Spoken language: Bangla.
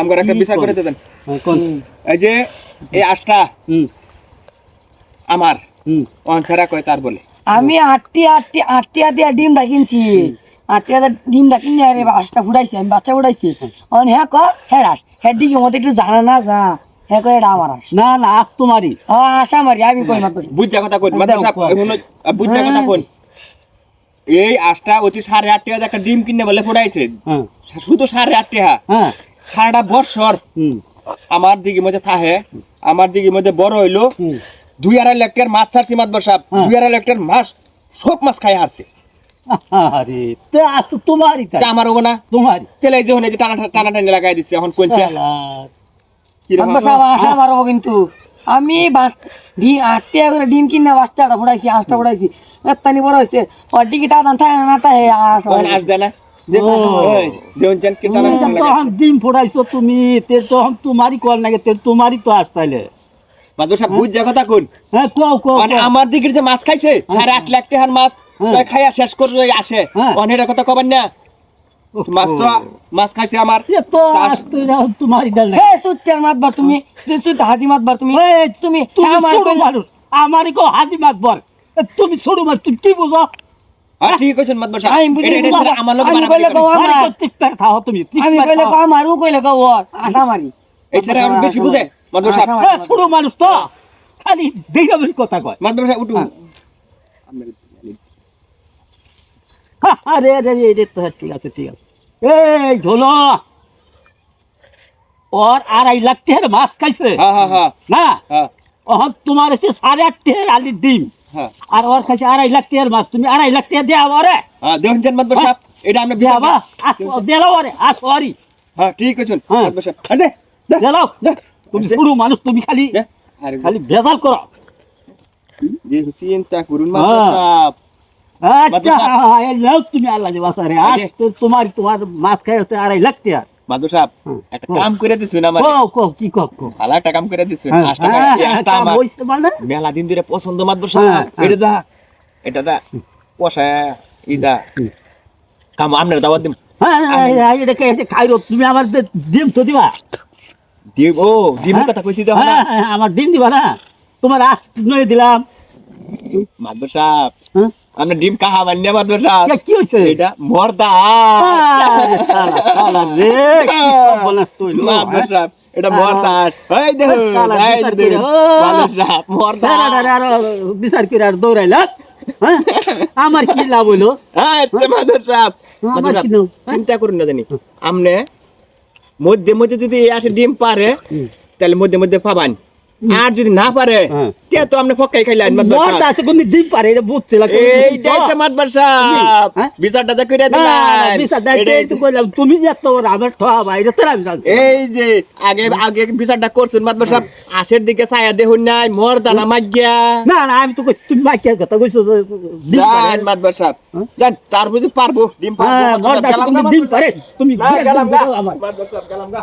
আমার একটা বিচার করে দেবেন। এই যে এই আশটা আমার অনসারা কয় তার বলে? আমি আটটি আটটি আটটি আটটি ডিম ডাকিনছি। আটটি আটটি ডিম ডাকিনি আরে বাসটা ফুটাইছি আমি বাচ্চা ফুটাইছি। অন হ্যাঁ ক হ্যাঁ রাস হ্যাঁ দিকে মতো একটু জানা না যা। হ্যাঁ এটা আমার না না আপ তোমারই। ও আশা মারি আমি কই মাদবর বুঝা কথা কোন মাদবর সাহেব এমন বুঝা কথা কোন এই আশটা অতি সাড়ে আট টাকা একটা ডিম কিনে বলে ফোড়াইছে। হ্যাঁ। শুধু সাড়ে আট টাকা হ্যাঁ। সারাটা আমার দিকে মধ্যে থাহে আমার দিকে মধ্যে বড় হইল। দুই আড়াই লেক্টার মাছ ছাড়ছি মাছ বসাব হ্যাঁ। দুই আড়াই লেক্টার মাছ সব মাছ খাই হারছে। আরে তে তো তোমারই তা আমার হব না। তোমারই। তেলে যে টানা টানা টানি লাগাই দিচ্ছে এখন কোনছে আশা মারবো কিন্তু। আমি আটটি করে ডিম কিনে বাসটা ফুটাইছি আঁশটা ফুটাইছি। তানি বড় হয়েছে ওর দিকে টান থাকে না তাই আস আসবে না? ও। দেউন চান কি টানা তুমি টানা লাগাই তখন ডিম ফোড়াইছো তুমি তে তখন তোমারই কল নাকি তোমারই তো বুঝ যা কথা কোন হ্যাঁ কও কও মানে আমার দিকের যে মাছ খাইছে সাড়ে আট লাখ টাকার মাছ হ্যাঁ। খাইয়া শেষ করে আসে। হ্যাঁ। অনেকটা কথা কবেন না? মাছ তো মাছ খাইছে আমার তো মাতবার তুমি। তুই সুত হাজি মাতবার তুমি। এই, তুমি তুমি আমার ছোট মানুষ আমারই কো হাতি মাতবর তুমি ছোট মানুষ তুমি কি বুঝো ঠিক আছে মাছ বসাব এটা- এটা আমার লোক মারামারি কইলে করে। কও আরে আমার কো টিপ্পার আমি কইলে খাও। কও কইলে কও ওর আশা মারি এই ছেড়ে আর বেশি বুঝে মাছ বসাব আশা এ, মারি। ছোট মানুষ তো। খালি দেখে কথা কয়। মাছ বসাব উঠু। আরে আরে আরে, আরে তো ঠিক আছে ঠিক আছে। এই ঝোলো ওর আড়াই লাখ টাকার মাছ খাইছে। হ্যাঁ হ্যাঁ হ্যাঁ। না? হ্যাঁ। ওহন তোমার এসে সাড়ে আট টাকার আলির ডিম। হ্যাঁ। আর ওর খাইছে আড়াই লাখ টাকার মাছ। তুমি আড়াই লাখ টাকা দেওয়া ওরে হ্যাঁ দেখুন চান মাছ বসাব এটা আমরা বিচার দেওয়া আস দেলাও ওরে আস ওরি হ্যাঁ ঠিক আছে হ্যাঁ। মাছ বসাব আরে দে দে দেলাও দে। তুমি শুরু মানুষ তুমি খালি দে আরে খালি ভেজাল করো। যে চিন্তা করুন মাছ হ্যাঁ। আচ্ছা মাদ্রাসা। তুমি আল্লাহ যে বাসারে আজ তো তোমার তোমার মাছ খাই হচ্ছে আড়াই লাখ টাকা। মাছ বসাব একটা কাম করে দিছুন আমার কও কও কি কও কও? ভালো একটা কাম করে দিছুন আটটা টাকা এই আটটা কাম আমার হইছে? মেলা দিন ধরে পছন্দ মাছ বসাব। এটা দা এটা দা পয়সা ইদা কাম আপনার দাওয়াত দিম। হ্যাঁ, এটা কে- এটা খাইরো তুমি আমার ডিম তো দিবা? ডিম ও ডিমের হ্যাঁ? কথা কইছি তো না হ্যাঁ, হ্যাঁ, আমার ডিম দিবা না? তোমার আজ নয় দিলাম। বসাব হ্যাঁ? আমরা ডিম কাহা বান্যা কি এটা মর্দা। রে, হ্যাঁ? বসাব এটা মর্দা। এই দেখুন এই বিচার দেখুন করে, ও। মাছ বসাব মর্দা বিচার করে আর দৌড়াইলা হ্যাঁ? আমার কি লাভ হইল? আচ্ছা সাহেব? চিন্তা করুন না জানি। আমনে মধ্যে মধ্যে যদি আসে ডিম পারে তাহলে মধ্যে মধ্যে পাবান। আর যদি না পারে হ্যাঁ। তে তো আপনি ফকাই মাধুর মরটা সাহেব আছে কোন ডিম পারে এটা বুঝছে না এই যাইতে মাধুর সাহেব হ্যাঁ? বিচারটা যা না, না, বিচার এটাই তো কইলাম, তুমি যে বড় আমার ঠবা এটা তো আমি জানছি। এই যে আগে আগে বিচারটা করছুন মাধুর সাহেব আশের দিকে ছায়া দেখুন নাই মর দানা মাগিয়া না না আমি তো কইছি তুমি মাইকের কথা কইছো ডিম পারে। মাধুর সাহেব জান তার বুঝি পারব ডিম পারব হ্যাঁ মাধুর আছে কোন না, ডিম পারে তুমি না, গেলাম না। আমার। মাধুর সাহেব, গেলাম না।